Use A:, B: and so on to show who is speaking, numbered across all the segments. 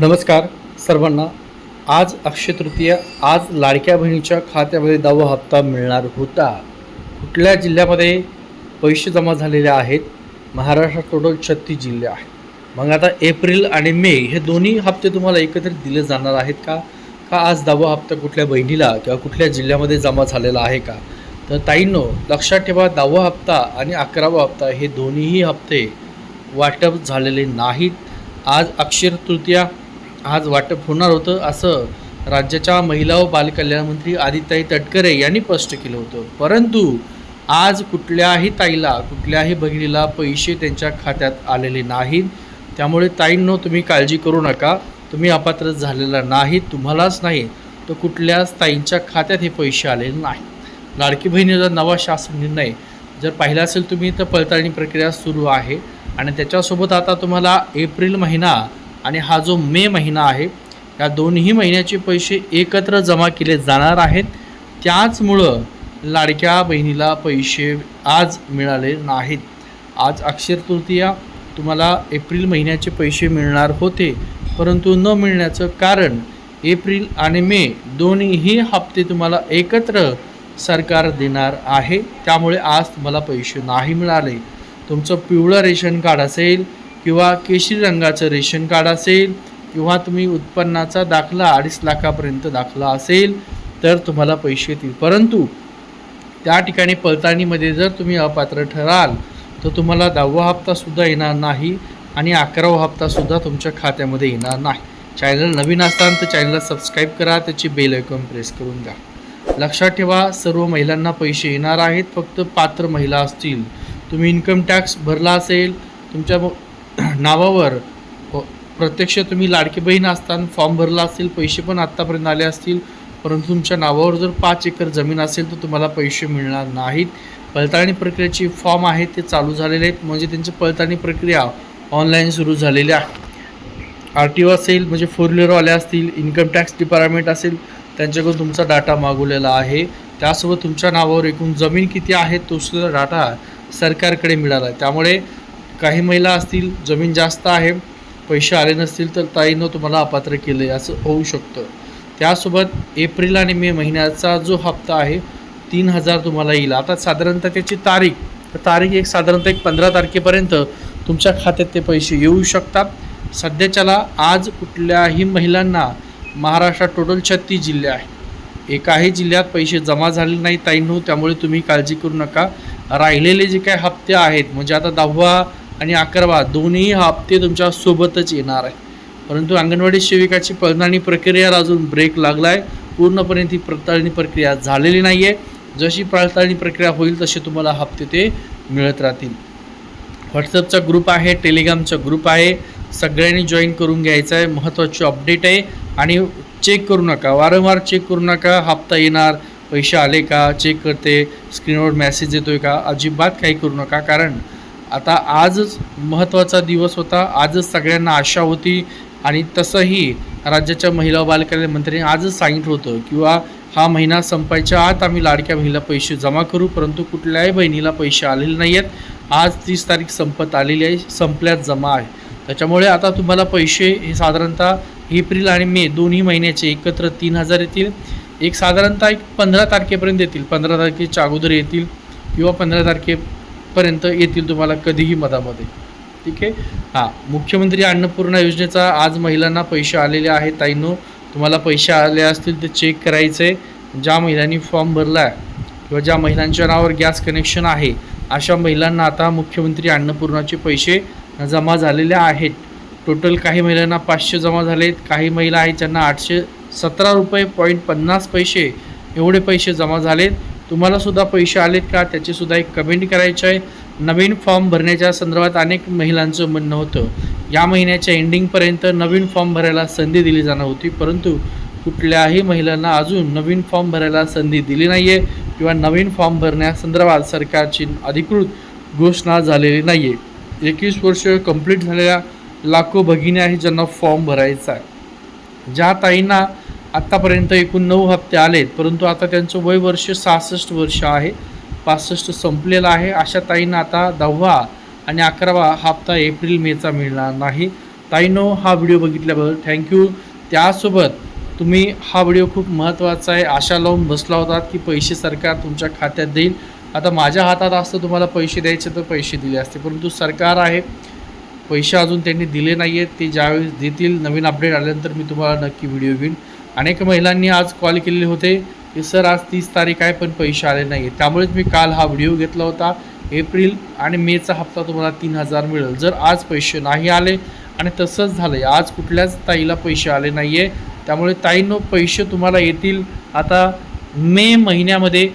A: नमस्कार सर्वांना. आज अक्षयतृतीय आज लाडक्या बहिणीच्या खात्यामध्ये दहावा हप्ता मिळणार होता. कुठल्या जिल्ह्यामध्ये पैसे जमा झालेले आहेत? महाराष्ट्रात टोटल छत्तीस जिल्हे आहेत. मग आता एप्रिल आणि मे हे दोन्ही हप्ते तुम्हाला एकत्रित दिले जाणार आहेत का? का आज दहावा हप्ता कुठल्या बहिणीला किंवा कुठल्या जिल्ह्यामध्ये जमा झालेला आहे का? तर ताईंनो लक्षात ठेवा दहावा हप्ता आणि अकरावा हप्ता हे दोन्हीही हप्ते वाटप झालेले नाहीत. आज अक्षर तृतीया आज वाटप होणार होतं असं राज्याच्या महिला व बालकल्याण मंत्री आदिताई तटकरे यांनी स्पष्ट केलं होतं. परंतु आज कुठल्याही ताईला कुठल्याही बहिणीला पैसे त्यांच्या खात्यात आलेले नाहीत. त्यामुळे ताईंनो तुम्ही काळजी करू नका. तुम्ही अपात्र झालेला नाही तुम्हालाच नाही तर कुठल्याच ताईंच्या खात्यात हे पैसे आलेले नाही लाडकी बहिणीचा नवा शासन निर्णय जर पाहिला असेल तुम्ही तर पडताळणी प्रक्रिया सुरू आहे. आणि त्याच्यासोबत आता तुम्हाला एप्रिल महिना आणि हा जो मे महिना आहे या दोन्ही महिन्याचे पैसे एकत्र जमा केले जाणार आहेत. त्याचमुळं लाडक्या बहिणीला पैसे आज मिळाले नाहीत. आज अक्षर तृतीया तुम्हाला एप्रिल महिन्याचे पैसे मिळणार होते परंतु न मिळण्याचं कारण एप्रिल आणि मे दोन्हीही हप्ते तुम्हाला एकत्र सरकार देणार आहे. त्यामुळे आज तुम्हाला पैसे नाही मिळाले. तुमचं पिवळं रेशन कार्ड असेल किंवा केशरी रंगाचं रेशन कार्ड असेल किंवा तुम्ही उत्पन्नाचा दाखला अडीच लाखापर्यंत दाखला असेल तर तुम्हाला पैसे येतील. परंतु त्या ठिकाणी पडताळणीमध्ये जर तुम्ही अपात्र ठराल तर तुम्हाला दहावा हप्तासुद्धा येणार नाही आणि अकरावा हप्तासुद्धा तुमच्या खात्यामध्ये येणार नाही. चॅनल नवीन असताना तर चॅनलला सबस्क्राईब करा त्याची बेल आयकॉन प्रेस करून घ्या. लक्षात ठेवा सर्व महिलांना पैसे येणार आहेत फक्त पात्र महिला असतील. तुम्ही इन्कम टॅक्स भरला असेल तुमच्या नावावर. प्रत्यक्ष तुम्ही लाडकी बहीण असताना फॉर्म भरला असतील पैसे पण आत्तापर्यंत आले असतील परंतु तुमच्या नावावर जर पाच एकर जमीन असेल तर तुम्हाला पैसे मिळणार नाहीत. पडताळणी प्रक्रियेची फॉर्म आहे ते चालू झालेले आहेत. म्हणजे त्यांची पडताळणी प्रक्रिया ऑनलाईन सुरू झालेली आहे. आर टी ओ असेल म्हणजे फोर व्हीलरवाले असतील इन्कम टॅक्स डिपार्टमेंट असेल त्यांच्याकडून तुमचा डाटा मागवलेला आहे. त्यासोबत तुमच्या नावावर एकूण जमीन किती आहे तो सुद्धा डाटा सरकारकडे मिळाला आहे. त्यामुळे काही महिला असतील जमीन जास्त आहे पैसे आले नसतील तर ताईनं तुम्हाला अपात्र केलं आहे असं होऊ शकतं. त्यासोबत एप्रिल आणि मे महिन्याचा जो हप्ता आहे तीन हजार तुम्हाला येईल. आता साधारणतः त्याची तारीख तर तारीख एक साधारणतः एक पंधरा तारखेपर्यंत तुमच्या खात्यात ते पैसे येऊ शकतात. सध्याच्याला आज कुठल्याही महिलांना महाराष्ट्रात टोटल छत्तीस जिल्हे आहे एकाही जिल्ह्यात पैसे जमा झाले नाही ताईंनो त्यामुळे तुम्ही काळजी करू नका. राहिलेले जे काही हप्ते आहेत म्हणजे आता दहावा आणि अकरावा दोन्ही हप्ते तुमच्यासोबतच येणार आहे. परंतु अंगणवाडी सेविकाची पडताळणी प्रक्रिया अजून ब्रेक लागला आहे पूर्णपणे ती पडताळणी प्रक्रिया झालेली नाही आहे जशी पडताळणी प्रक्रिया होईल तसे तुम्हाला हप्ते ते मिळत राहतील. व्हॉट्सअपचा ग्रुप आहे टेलिग्रामचा ग्रुप आहे. सगळ्यांनी जॉईन करून घ्यायचं आहे. महत्त्वाची अपडेट आहे. आणि चेक करू नका. वारंवार चेक करू नका. हप्ता येणार पैसे आले का? चेक करते. स्क्रीनवर मेसेज येतो आहे का? अजिबात काही करू नका. कारण आता आजच महत्त्वाचा दिवस होता. आजच सगळ्यांना आशा होती आणि तसंही राज्याच्या महिला बालकल्याण मंत्र्यांनी आजच सांगितलं होतं किंवा हा महिना संपायच्या आत आम्ही लाडक्या बहिणीला पैसे जमा करू परंतु कुठल्याही बहिणीला पैसे आलेले नाही आहेत आज तीस तारीख संपत आलेली आहे संपल्यात जमा आहे. त्याच्यामुळे आता तुम्हाला पैसे हे साधारणतः एप्रिल आणि मे दोन्ही महिन्याचे एकत्र तीन हजार येतील. एक साधारणतः एक पंधरा तारखेपर्यंत येतील पंधरा तारखेच्या अगोदर येतील किंवा पंधरा तारखे पर्यंत येतील तुम्हाला कधीही मधामध्ये. ठीक आहे? हां मुख्यमंत्री अन्नपूर्णा योजनेचा आज महिलांना पैसे आलेले आहेत. ताईंनो तुम्हाला पैसे आले असतील ते चेक करायचे ज्या महिलांनी फॉर्म भरला आहे किंवा ज्या महिलांच्या नावावर गॅस कनेक्शन आहे अशा महिलांना आता मुख्यमंत्री अन्नपूर्णाचे पैसे जमा झालेले आहेत. टोटल काही महिलांना पाचशे जमा झालेत. काही महिला आहेत ज्यांना आठशे सतरा रुपये पॉईंट पन्नास पैसे एवढे पैसे जमा झालेत. तुम्हालासुद्धा पैसे आलेत का? त्याचीसुद्धा एक कमेंट करायची आहे. नवीन फॉर्म भरण्याच्या संदर्भात अनेक महिलांचं म्हणणं होतं. या महिन्याच्या एंडिंगपर्यंत नवीन फॉर्म भरायला संधी दिली जाणार होती. परंतु कुठल्याही महिलांना अजून नवीन फॉर्म भरायला संधी दिली नाही आहे किंवा नवीन फॉर्म भरण्यासंदर्भात सरकारची अधिकृत घोषणा झालेली नाही आहे एकवीस वर्ष कंप्लीट झालेल्या लाखो भगिनी आहेत ज्यांना फॉर्म भरायचा आहे. ज्या ताईंना आत्तापर्यंत एकूण नऊ हप्ते आलेत परंतु आता त्यांचं वय वर्ष सहासष्ट वर्ष आहे पासष्ट संपलेलं आहे. अशा ताईंना आता दहावा आणि अकरावा हप्ता एप्रिल मेचा मिळणार नाही. ताईनो हा व्हिडिओ बघितल्याबद्दल थँक्यू त्यासोबत तुम्ही हा व्हिडिओ खूप महत्त्वाचा आहे. आशा लावून बसला होतात की पैसे सरकार तुमच्या खात्यात देईल. आता माझ्या हातात असतं तुम्हाला पैसे द्यायचे तर पैसे दिले असते परंतु सरकार आहे. पैसे अजून त्यांनी दिले नाही आहेत ते ज्यावेळेस देतील नवीन अपडेट आल्यानंतर मी तुम्हाला नक्की व्हिडिओ घेईन. अनेक महिलांनी आज कॉल केलेले होते की सर आज तीस तारीख आहे पण पैसे आले नाही त्यामुळेच मी काल हा व्हिडिओ घेतला होता. एप्रिल आणि मेचा हप्ता तुम्हाला तीन हजार मिळेल. जर आज पैसे नाही आले आणि तसंच झालं आहे आज कुठल्याच ताईला पैसे आले नाही आहे त्यामुळे ताईंनो पैसे तुम्हाला येतील आता मे महिन्यामध्ये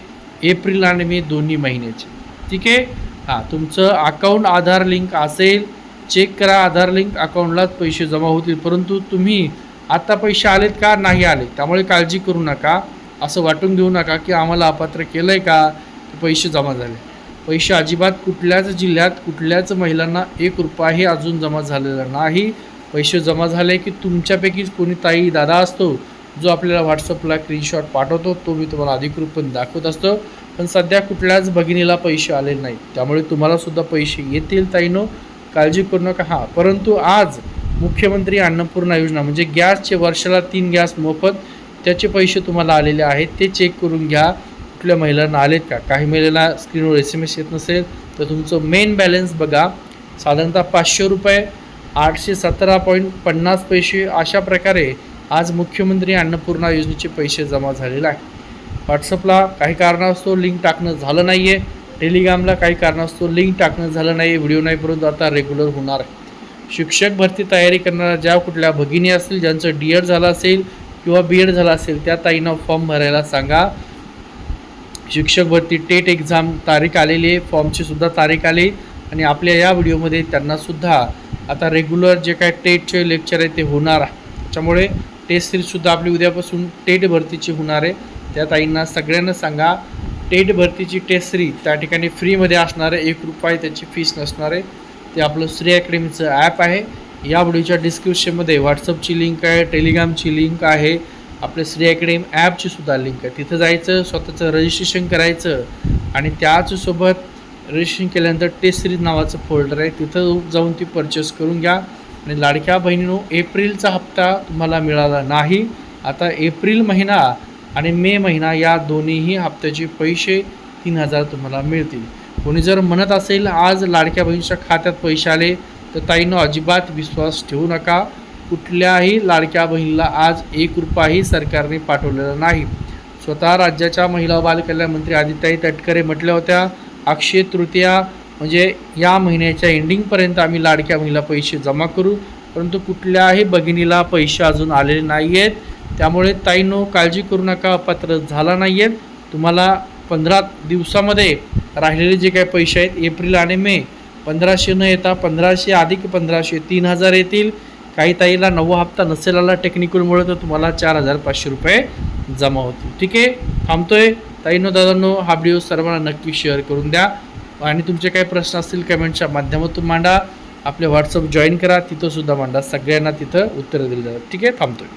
A: एप्रिल आणि मे दोन्ही महिन्याचे. ठीक आहे? हां तुमचं अकाउंट आधार लिंक असेल चेक करा आधार लिंक अकाउंटलाच पैसे जमा होतील. परंतु तुम्ही आत्ता पैसे आलेत का? नाही आले त्यामुळे काळजी करू नका. असं वाटून देऊ नका की आम्हाला अपात्र केलं आहे का पैसे जमा झाले. पैसे अजिबात कुठल्याच जिल्ह्यात कुठल्याच महिलांना एक रुपयाही अजून जमा झालेला नाही. पैसे जमा झाले की तुमच्यापैकीच कोणी ताई दादा असतो जो आपल्याला व्हॉट्सअपला स्क्रीनशॉट पाठवतो तो मी तुम्हाला अधिकृतपणे दाखवत असतो. पण सध्या कुठल्याच भगिनीला पैसे आले नाहीत. त्यामुळे तुम्हालासुद्धा पैसे येतील ताईनो. काळजी करू नका. हां परंतु आज मुख्यमंत्री अन्नपूर्णा योजना म्हणजे गॅसचे वर्षाला तीन गॅस मोफत त्याचे पैसे तुम्हाला आलेले आहेत ते चेक करून घ्या. कुठल्या महिलांना आलेत का? काही महिलांना स्क्रीनवर एस एम एस येत नसेल तर तुमचं मेन बॅलन्स बघा. साधारणतः पाचशे रुपये आठशे सतरा पॉईंट पन्नास पैसे अशा प्रकारे आज मुख्यमंत्री अन्नपूर्णा योजनेचे पैसे जमा झालेले आहे व्हॉट्सअपला काही कारणास्तव लिंक टाकणं झालं नाही आहे टेलिग्रामला काही कारणास्तव लिंक टाकणं झालं नाही व्हिडिओ नाही परंतु आता रेग्युलर होणार आहे. शिक्षक भरती तयारी करणाऱ्या ज्या कुठल्या भगिनी असतील ज्यांचं डी एड झालं असेल किंवा बी एड झालं असेल त्या ताईंना फॉर्म भरायला सांगा. शिक्षक भरती टेट एक्झाम तारीख आलेली आहे फॉर्मची सुद्धा तारीख आली आणि आपल्या या व्हिडिओमध्ये त्यांनासुद्धा आता रेग्युलर जे काय टेटचे लेक्चर आहे ते होणार आहे. त्याच्यामुळे टेस्ट सिरीजसुद्धा आपली उद्यापासून टेट भरतीची होणार आहे. त्या ताईंना सगळ्यांना सांगा टेट भरतीची टेस्ट सिरीज त्या ठिकाणी फ्रीमध्ये असणार आहे एक रुपये त्याची फीस नसणार आहे. ते आपलं श्री अकॅडमीचं ॲप आहे. या व्हिडिओच्या डिस्क्रिप्शनमध्ये व्हॉट्सअपची लिंक आहे टेलिग्रामची लिंक आहे. आपल्या श्री अकॅडमी ॲपची सुद्धा लिंक आहे. तिथं जायचं स्वतःचं रजिस्ट्रेशन करायचं आणि त्याचसोबत रजिस्ट्रेशन केल्यानंतर टेस्ट सिरीज नावाचं फोल्डर आहे. तिथं जाऊन ती परचेस करून घ्या. आणि लाडक्या बहिणीनो एप्रिलचा हप्ता तुम्हाला मिळाला नाही. आता एप्रिल महिना आणि मे महिना या दोन्हीही हप्त्याचे पैसे तीन हजार तुम्हाला मिळतील. कोणी जर म्हणत असेल आज लाडक्या बहिणीच्या खात्यात पैसे आले तर ताईनं अजिबात विश्वास ठेवू नका. कुठल्याही लाडक्या बहिणीला आज एक रुपयाही सरकारने पाठवलेला नाही. स्वतः राज्याच्या महिला बालकल्याण मंत्री आदित्याई तटकरे म्हटल्या होत्या अक्षय तृतीया म्हणजे या महिन्याच्या एंडिंगपर्यंत आम्ही लाडक्या महिला पैसे जमा करू परंतु कुठल्याही भगिनीला पैसे अजून आलेले नाही आहेत त्यामुळे ताईनो काळजी करू नका अपात्र झाला नाही आहेत तुम्हाला पंधरा दिवसामध्ये राहिलेले जे काही पैसे आहेत एप्रिल आणि मे पंधराशे न येता पंधराशे अधिक पंधराशे तीन हजार येतील. काही ताईला नववा हप्ता नसेल आला टेक्निकलमुळे तर तुम्हाला चार हजार पाचशे रुपये जमा होतील. ठीक आहे? थांबतोय. ताईनो दादांनो हा व्हिडिओ सर्वांना नक्की शेअर करून द्या. आणि तुमचे काही प्रश्न असतील कमेंटच्या माध्यमातून मांडा. आपले व्हॉट्सअप जॉईन करा. तिथंसुद्धा मांडा. सगळ्यांना तिथं उत्तरं दिली जातात ठीक आहे? थांबतोय.